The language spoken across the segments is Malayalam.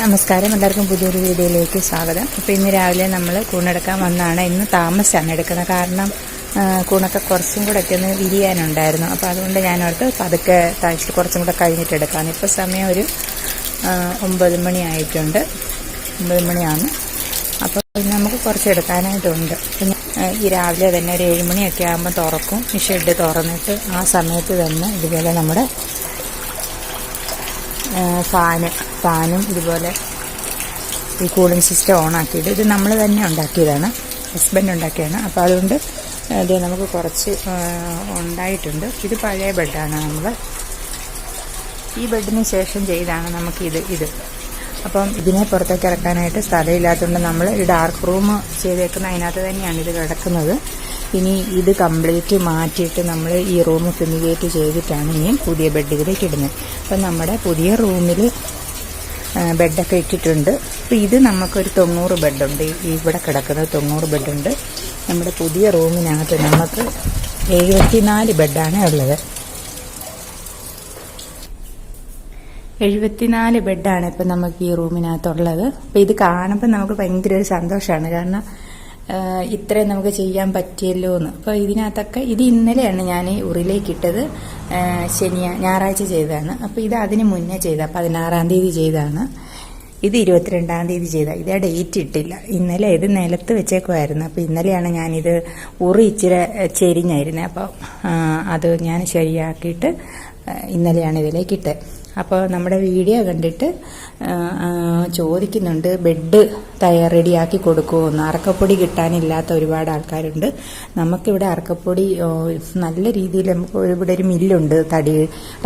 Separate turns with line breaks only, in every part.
നമസ്കാരം. എല്ലാവർക്കും പുതിയൊരു വീഡിയോയിലേക്ക് സ്വാഗതം. അപ്പോൾ ഇന്ന് രാവിലെ നമ്മൾ കൂണെടുക്കാൻ വന്നാണ്. ഇന്ന് താമസിച്ചാണ് എടുക്കുന്നത്. കാരണം കൂണൊക്കെ കുറച്ചും കൂടെ ഒക്കെ ഒന്ന് വിരിയാനുണ്ടായിരുന്നു. അപ്പോൾ അതുകൊണ്ട് ഓർത്ത് പതുക്കെ തയ്ച്ചിട്ട് കുറച്ചും കൂടെ കഴിഞ്ഞിട്ട് എടുക്കാമെന്ന് ഇപ്പോൾ സമയം ഒരു ഒമ്പത് മണി ആയിട്ടുണ്ട്. ഒമ്പത് മണിയാണ്. അപ്പോൾ നമുക്ക് കുറച്ച് എടുക്കാനായിട്ടുണ്ട്. ഈ രാവിലെ തന്നെ ഒരു ഏഴ് മണിയൊക്കെ ആകുമ്പോൾ തുറക്കും. ഈ ഷെഡ് തുറന്നിട്ട് ആ സമയത്ത് തന്നെ ഇതുപോലെ നമ്മുടെ ഫാന് ഫാനും ഇതുപോലെ ഈ കൂളിംഗ് സിസ്റ്റം ഓൺ ആക്കിയിട്ട് ഇത് നമ്മൾ തന്നെ ഉണ്ടാക്കിയതാണ്. ഹസ്ബൻഡ് ഉണ്ടാക്കിയതാണ്. അപ്പോൾ അതുകൊണ്ട് ഇത് നമുക്ക് കുറച്ച് ഉണ്ടായിട്ടുണ്ട്. ഇത് പഴയ ബെഡാണ് നമ്മൾ ഈ ബെഡിന് ശേഷം ചെയ്താണ് നമുക്കിത് ഇത് അപ്പം ഇതിനെ പുറത്തേക്ക് ഇറക്കാനായിട്ട് സ്ഥലമില്ലാത്തതുകൊണ്ട് നമ്മൾ ഈ ഡാർക്ക് റൂം ചെയ്തേക്കുന്ന അതിനകത്ത് തന്നെയാണ് ഇത് കിടക്കുന്നത്. ഇനി ഇത് കംപ്ലീറ്റ് മാറ്റിയിട്ട് നമ്മൾ ഈ റൂം ഫിമിഗേറ്റ് ചെയ്തിട്ടാണ് ഇനി പുതിയ ബെഡിലേക്ക് ഇടുന്നത്. അപ്പം നമ്മുടെ പുതിയ റൂമിൽ ബെഡൊക്കെ ഇട്ടിട്ടുണ്ട്. അപ്പോൾ ഇത് നമുക്കൊരു തൊണ്ണൂറ് ബെഡുണ്ട്. ഇവിടെ കിടക്കുന്നത് തൊണ്ണൂറ് ബെഡുണ്ട്. നമ്മുടെ പുതിയ റൂമിനകത്ത് നമുക്ക് എഴുപത്തിനാല് ബെഡാണ് ഉള്ളത്. എഴുപത്തിനാല് ബെഡാണ് ഇപ്പം നമുക്ക് ഈ റൂമിനകത്തുള്ളത്. അപ്പം ഇത് കാണുമ്പോൾ നമുക്ക് ഭയങ്കര ഒരു സന്തോഷമാണ്. കാരണം ഇത്രയും നമുക്ക് ചെയ്യാൻ പറ്റിയല്ലോ എന്ന് അപ്പോൾ ഇതിനകത്തൊക്കെ ഇത് ഇന്നലെയാണ് ഞാൻ ഉറിലേക്കിട്ടത് ശനിയാ ഞായറാഴ്ച ചെയ്തതാണ്. അപ്പോൾ ഇത് അതിന് മുന്നേ ചെയ്ത പതിനാറാം തീയതി ചെയ്തതാണ്. ഇത് ഇരുപത്തിരണ്ടാം തീയതി ചെയ്ത. ഇത് ഡേറ്റ് ഇട്ടില്ല. ഇന്നലെ ഇത് നിലത്ത് വെച്ചേക്കുമായിരുന്നു അപ്പോൾ ഇന്നലെയാണ് ഞാനിത് ഉറി ഇച്ചിരി ചെരിഞ്ഞായിരുന്നത് അപ്പോൾ ആ, അത് ഞാൻ ശരിയാക്കിയിട്ട് ആ, ഇന്നലെയാണ് ഇതിലേക്ക് ഇട്ടത്. അപ്പോൾ നമ്മുടെ വീഡിയോ കണ്ടിട്ട് ചോദിക്കുന്നുണ്ട് ബെഡ് തയ്യാർ റെഡിയാക്കി കൊടുക്കുമോ അറക്കപ്പൊടി കിട്ടാനില്ലാത്ത ഒരുപാട് ആൾക്കാരുണ്ട്. നമുക്കിവിടെ അറക്കപ്പൊടി നല്ല രീതിയിൽ നമുക്ക് ഇവിടെ ഒരു മില്ലുണ്ട് തടി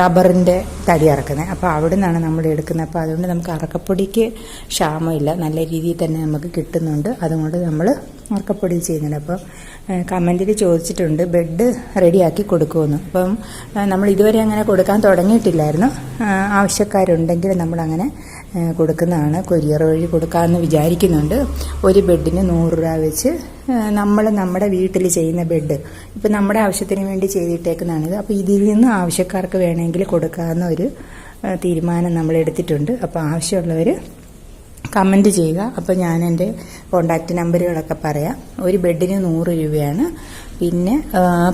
റബ്ബറിന്റെ തടി അറക്കുന്നത് അപ്പോൾ അവിടെ നിന്നാണ് നമ്മൾ എടുക്കുന്നത്. അപ്പോൾ അതുകൊണ്ട് നമുക്ക് അറക്കപ്പൊടിക്ക് ക്ഷാമമില്ല. നല്ല രീതിയിൽ തന്നെ നമുക്ക് കിട്ടുന്നുണ്ട്. അതുകൊണ്ട് നമ്മൾ അറക്കപ്പൊടി ചെയ്യുന്നുണ്ട്. അപ്പോൾ കമന്റിൽ ചോദിച്ചിട്ടുണ്ട് ബെഡ് റെഡിയാക്കി കൊടുക്കുമെന്ന്. അപ്പം നമ്മൾ ഇതുവരെ അങ്ങനെ കൊടുക്കാൻ തുടങ്ങിയിട്ടില്ലായിരുന്നു. ആവശ്യക്കാരുണ്ടെങ്കിൽ നമ്മളങ്ങനെ കൊടുക്കുന്നതാണ് കൊരിയർ വഴി കൊടുക്കാമെന്ന് വിചാരിക്കുന്നുണ്ട്. ഒരു ബെഡിന് നൂറ് രൂപ വെച്ച് നമ്മൾ നമ്മുടെ വീട്ടിൽ ചെയ്യുന്ന ബെഡ്. ഇപ്പം നമ്മുടെ ആവശ്യത്തിന് വേണ്ടി ചെയ്തിട്ടേക്കുന്നതാണിത്. അപ്പോൾ ഇതിൽ നിന്ന് ആവശ്യക്കാർക്ക് വേണമെങ്കിൽ കൊടുക്കാവുന്ന ഒരു തീരുമാനം നമ്മൾ എടുത്തിട്ടുണ്ട്. അപ്പോൾ ആവശ്യമുള്ളവർ കമന്റ് ചെയ്യുക. അപ്പോൾ ഞാൻ എന്റെ കോണ്ടാക്റ്റ് നമ്പറുകളൊക്കെ പറയാം. ഒരു ബെഡിന് നൂറ് രൂപയാണ്. പിന്നെ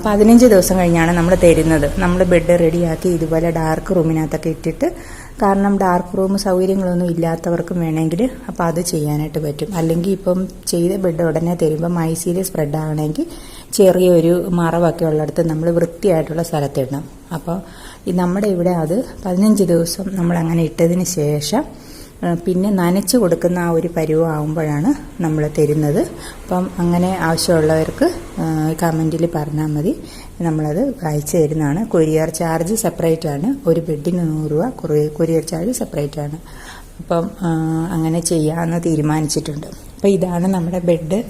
പതിനഞ്ച് ദിവസം കഴിഞ്ഞാണ് നമ്മൾ തരുന്നത്. നമ്മൾ ബെഡ് റെഡിയാക്കി ഇതുപോലെ ഡാർക്ക് റൂമിനകത്തൊക്കെ ഇട്ടിട്ട് കാരണം ഡാർക്ക് റൂം സൗകര്യങ്ങളൊന്നും ഇല്ലാത്തവർക്കും വേണമെങ്കിൽ അപ്പോൾ അത് ചെയ്യാനായിട്ട് പറ്റും. അല്ലെങ്കിൽ ഇപ്പം ചെയ്ത ബെഡ് ഉടനെ തരുമ്പോൾ മൈസീൽ സ്പ്രെഡ് ആവണമെങ്കിൽ ചെറിയൊരു മറവൊക്കെ ഉള്ളിടത്ത് നമ്മൾ വൃത്തിയായിട്ടുള്ള സ്ഥലത്തിടണം. അപ്പോൾ നമ്മുടെ ഇവിടെ അത് പതിനഞ്ച് ദിവസം നമ്മൾ അങ്ങനെ ഇട്ടതിന് ശേഷം പിന്നെ നനച്ച് കൊടുക്കുന്ന ആ ഒരു പരുവം ആകുമ്പോഴാണ് നമ്മൾ തരുന്നത്. അപ്പം അങ്ങനെ ആവശ്യമുള്ളവർക്ക് കമന്റിൽ പറഞ്ഞാൽ മതി. നമ്മളത് അയച്ചു തരുന്നതാണ്. കൊരിയർ ചാർജ് സെപ്പറേറ്റ് ആണ്. ഒരു ബെഡിന് നൂറ് രൂപ കൊറിയർ ചാർജ് സെപ്പറേറ്റ് ആണ്. അപ്പം അങ്ങനെ ചെയ്യാമെന്ന് തീരുമാനിച്ചിട്ടുണ്ട്. അപ്പം ഇതാണ് നമ്മുടെ ബെഡ്.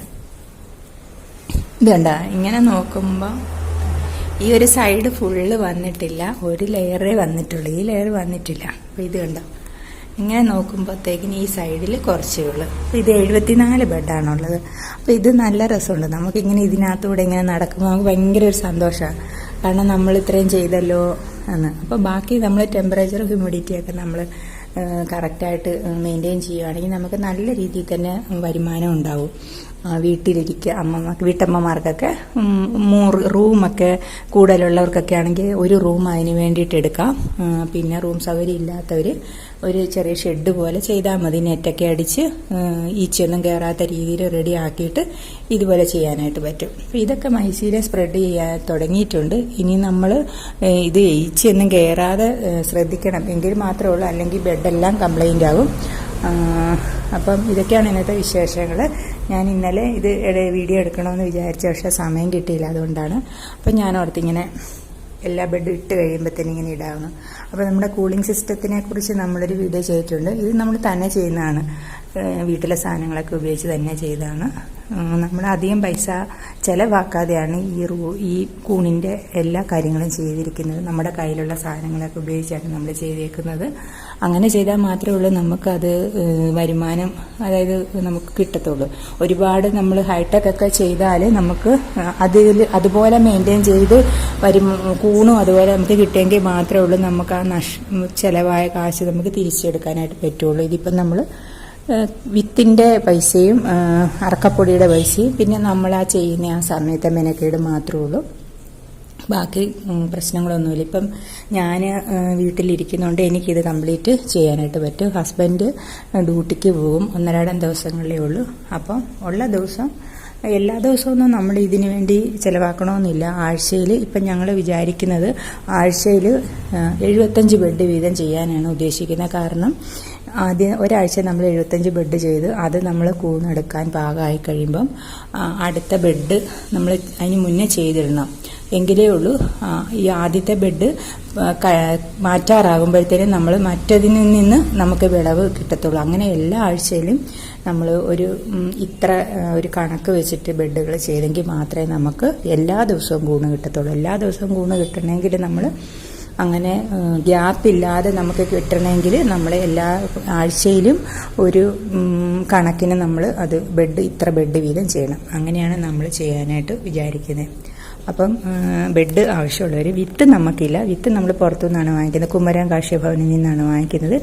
ഇതുണ്ട? ഇങ്ങനെ നോക്കുമ്പോൾ ഈ ഒരു സൈഡ് ഫുള്ള് വന്നിട്ടില്ല. ഒരു ലെയറേ വന്നിട്ടുള്ളൂ. ഈ ലെയർ വന്നിട്ടില്ല. അപ്പോൾ ഇത് കണ്ടോ? ഇങ്ങനെ നോക്കുമ്പോഴത്തേക്കിന് ഈ സൈഡിൽ കുറച്ചേ ഉള്ളൂ. അപ്പോൾ ഇത് എഴുപത്തിനാല് ബെഡാണുള്ളത് അപ്പോൾ ഇത് നല്ല രസമുണ്ട്. നമുക്കിങ്ങനെ ഇതിനകത്തൂടെ ഇങ്ങനെ നടക്കുമ്പോൾ നമുക്ക് ഭയങ്കര ഒരു സന്തോഷമാണ് കാരണം നമ്മൾ ഇത്രയും ചെയ്തല്ലോ എന്ന്. അപ്പോൾ ബാക്കി നമ്മൾ ടെമ്പറേച്ചർ ഹ്യൂമിഡിറ്റി ഒക്കെ നമ്മൾ കറക്റ്റായിട്ട് മെയിന്റെയിൻ ചെയ്യുകയാണെങ്കിൽ നമുക്ക് നല്ല രീതിയിൽ തന്നെ വരുമാനം ഉണ്ടാവും. വീട്ടിലിരിക്കുക അമ്മമാർക്ക് വീട്ടമ്മമാർക്കൊക്കെ മൂറ് റൂമൊക്കെ കൂടുതലുള്ളവർക്കൊക്കെ ആണെങ്കിൽ ഒരു റൂം അതിന് വേണ്ടിയിട്ട് എടുക്കാം. പിന്നെ റൂം സൗകര്യം ഇല്ലാത്തവർ ഒരു ചെറിയ ഷെഡ് പോലെ ചെയ്താൽ മതി. നെറ്റൊക്കെ അടിച്ച് ഈച്ചൊന്നും കയറാത്ത രീതിയിൽ റെഡി ആക്കിയിട്ട് ഇതുപോലെ ചെയ്യാനായിട്ട് പറ്റും. ഇതൊക്കെ മൈസീരെ സ്പ്രെഡ് ചെയ്യാൻ തുടങ്ങിയിട്ടുണ്ട്. ഇനി നമ്മൾ ഇത് ഈച്ചൊന്നും കയറാതെ ശ്രദ്ധിക്കണം. എങ്കിൽ മാത്രമേ ഉള്ളൂ. അല്ലെങ്കിൽ ബെഡെല്ലാം കംപ്ലൈന്റ് ആകും. അപ്പം ഇതൊക്കെയാണ് ഇന്നത്തെ വിശേഷങ്ങൾ ഞാൻ ഇന്നലെ ഇത് വീഡിയോ എടുക്കണമെന്ന് വിചാരിച്ച പക്ഷേ സമയം കിട്ടിയില്ല അതുകൊണ്ടാണ്. അപ്പം ഞാൻ ഓർത്തിങ്ങനെ എല്ലാ ബെഡും ഇട്ട് കഴിയുമ്പോഴത്തേനും ഇങ്ങനെ ഇടാവുന്നു. അപ്പോൾ നമ്മുടെ കൂളിംഗ് സിസ്റ്റത്തിനെ കുറിച്ച് നമ്മളൊരു വീഡിയോ ചെയ്തിട്ടുണ്ട്. ഇത് നമ്മൾ തന്നെ ചെയ്യുന്നതാണ്. വീട്ടിലെ സാധനങ്ങളൊക്കെ ഉപയോഗിച്ച് തന്നെ ചെയ്താണ് നമ്മൾ അധികം പൈസ ചിലവാക്കാതെയാണ് ഈ റൂ ഈ കൂണിന്റെ എല്ലാ കാര്യങ്ങളും ചെയ്തിരിക്കുന്നത്. നമ്മുടെ കയ്യിലുള്ള സാധനങ്ങളൊക്കെ ഉപയോഗിച്ചാണ് നമ്മൾ ചെയ്തേക്കുന്നത്. അങ്ങനെ ചെയ്താൽ മാത്രമേ ഉള്ളൂ നമുക്കത് വരുമാനം അതായത് നമുക്ക് കിട്ടത്തുള്ളൂ. ഒരുപാട് നമ്മൾ ഹൈടെക് ഒക്കെ ചെയ്താൽ നമുക്ക് അതിൽ അതുപോലെ മെയിന്റെയിൻ ചെയ്ത് വരും കൂണും അതുപോലെ നമുക്ക് കിട്ടിയെങ്കിൽ മാത്രമേ ഉള്ളൂ നമുക്ക് ആ നഷ് ചിലവായ കാശ് നമുക്ക് തിരിച്ചെടുക്കാനായിട്ട് പറ്റുള്ളൂ. ഇതിപ്പം നമ്മൾ ഏഹ് വിത്തിന്റെ പൈസയും അറക്കപ്പൊടിയുടെ പൈസയും പിന്നെ നമ്മൾ ആ ചെയ്യുന്ന ആ സമയത്തെ മെനക്കേട് മാത്രമേ ഉള്ളൂ. ബാക്കി പ്രശ്നങ്ങളൊന്നുമില്ല. ഇപ്പം ഞാൻ വീട്ടിലിരിക്കുന്നതുകൊണ്ട് എനിക്കിത് കംപ്ലീറ്റ് ചെയ്യാനായിട്ട് പറ്റും. ഹസ്ബൻഡ് ഡ്യൂട്ടിക്ക് പോകും. ഒന്നരാടം ദിവസങ്ങളിലേ ഉള്ളൂ. അപ്പം ഉള്ള ദിവസം എല്ലാ ദിവസമൊന്നും നമ്മൾ ഇതിന് വേണ്ടി ചിലവാക്കണമെന്നില്ല ആഴ്ചയിൽ ഇപ്പം ഞങ്ങൾ വിചാരിക്കുന്നത് ആഴ്ചയിൽ എഴുപത്തഞ്ച് ബെഡ് വീതം ചെയ്യാനാണ് ഉദ്ദേശിക്കുന്നത്. കാരണം ആദ്യം ഒരാഴ്ച നമ്മൾ എഴുപത്തഞ്ച് ബെഡ് ചെയ്ത് അത് നമ്മൾ കൂണെടുക്കാൻ പാകമായി കഴിയുമ്പം അടുത്ത ബെഡ് നമ്മൾ അതിന് മുന്നേ ചെയ്തിടണം. എങ്കിലേ ഉള്ളൂ ഈ ആദ്യത്തെ ബെഡ് മാറ്റാറാകുമ്പോഴത്തേനും നമ്മൾ മറ്റതിൽ നിന്ന് നമുക്ക് വിളവ് കിട്ടത്തുള്ളൂ. അങ്ങനെ എല്ലാ ആഴ്ചയിലും നമ്മൾ ഒരു ഇത്ര ഒരു കണക്ക് വെച്ചിട്ട് ബെഡുകൾ ചെയ്തെങ്കിൽ മാത്രമേ നമുക്ക് എല്ലാ ദിവസവും കൂണ് കിട്ടത്തുള്ളൂ. എല്ലാ ദിവസവും കൂണ് കിട്ടണമെങ്കിൽ നമ്മൾ അങ്ങനെ ഗ്യാപ്പ് ഇല്ലാതെ നമുക്ക് കിട്ടണമെങ്കിൽ നമ്മൾ എല്ലാ ആഴ്ചയിലും ഒരു കണക്കിന് നമ്മൾ അത് ബെഡ് ഇത്ര ബെഡ് വീതം ചെയ്യണം. അങ്ങനെയാണ് നമ്മൾ ചെയ്യാനായിട്ട് വിചാരിക്കുന്നത് അപ്പം ബെഡ് ആവശ്യമുള്ളവർ വിത്ത് നമുക്കില്ല വിത്ത് നമ്മൾ പുറത്തുനിന്നാണ് വാങ്ങിക്കുന്നത്. കുമരൻ കാർഷിക ഭവനിൽ നിന്നാണ് വാങ്ങിക്കുന്നത്.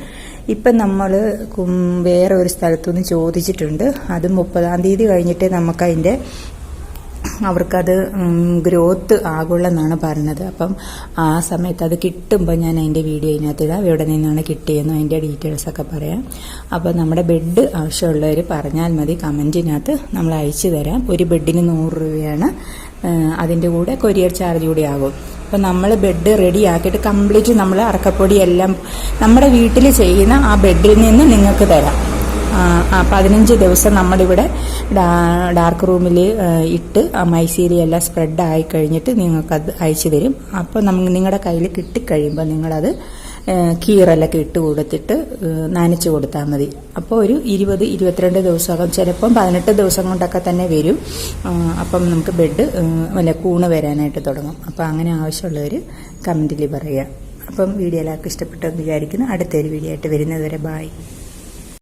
ഇപ്പം നമ്മൾ വേറെ ഒരു സ്ഥലത്തുനിന്ന് ചോദിച്ചിട്ടുണ്ട്. അത് മുപ്പതാം തീയതി കഴിഞ്ഞിട്ടേ നമുക്കതിന്റെ അവർക്കത് ഗ്രോത്ത് ആകുള്ളെന്നാണ് പറഞ്ഞത് അപ്പം ആ സമയത്ത് അത് കിട്ടുമ്പോൾ ഞാൻ അതിന്റെ വീഡിയോ ഇതിനകത്ത് ഇടാം. എവിടെ നിന്നാണ് കിട്ടിയെന്നും അതിന്റെ ഡീറ്റെയിൽസ് ഒക്കെ പറയാം. അപ്പോൾ നമ്മുടെ ബെഡ് ആവശ്യമുള്ളവർ പറഞ്ഞാൽ മതി. കമന്റിനകത്ത് നമ്മൾ അയച്ചു തരാം. ഒരു ബെഡിന് നൂറ് രൂപയാണ്. അതിന്റെ കൂടെ കൊരിയർ ചാർജ് കൂടി ആകും. അപ്പം നമ്മൾ ബെഡ് റെഡി ആക്കിയിട്ട് കംപ്ലീറ്റ് നമ്മൾ അറക്കപ്പൊടി എല്ലാം നമ്മുടെ വീട്ടിൽ ചെയ്യുന്ന ആ ബെഡിൽ നിന്ന് നിങ്ങൾക്ക് തരാം. പതിനഞ്ച് ദിവസം നമ്മളിവിടെ ഡാർക്ക് റൂമിൽ ഇട്ട് മൈസീരി എല്ലാം സ്പ്രെഡ് ആയി കഴിഞ്ഞിട്ട് നിങ്ങൾക്കത് അയച്ചു തരും. അപ്പോൾ നമ്മൾ നിങ്ങളുടെ കയ്യിൽ കിട്ടിക്കഴിയുമ്പോൾ നിങ്ങളത് കീറലൊക്കെ ഇട്ട് കൊടുത്തിട്ട് നനച്ചു കൊടുത്താൽ മതി. അപ്പോൾ ഒരു ഇരുപത് ഇരുപത്തിരണ്ട് ദിവസമാകും. ചിലപ്പം പതിനെട്ട് ദിവസം കൊണ്ടൊക്കെ തന്നെ വരും. അപ്പം നമുക്ക് ബെഡ് അല്ല കൂണ് വരാനായിട്ട് തുടങ്ങും. അപ്പോൾ അങ്ങനെ ആവശ്യമുള്ളവർ കമന്റിൽ പറയുക അപ്പം വീഡിയോ എല്ലാവർക്കും ഇഷ്ടപ്പെട്ടെന്ന് വിചാരിക്കുന്നു. അടുത്തൊരു വീഡിയോ ആയിട്ട് വരുന്നത് വരെ ബായ്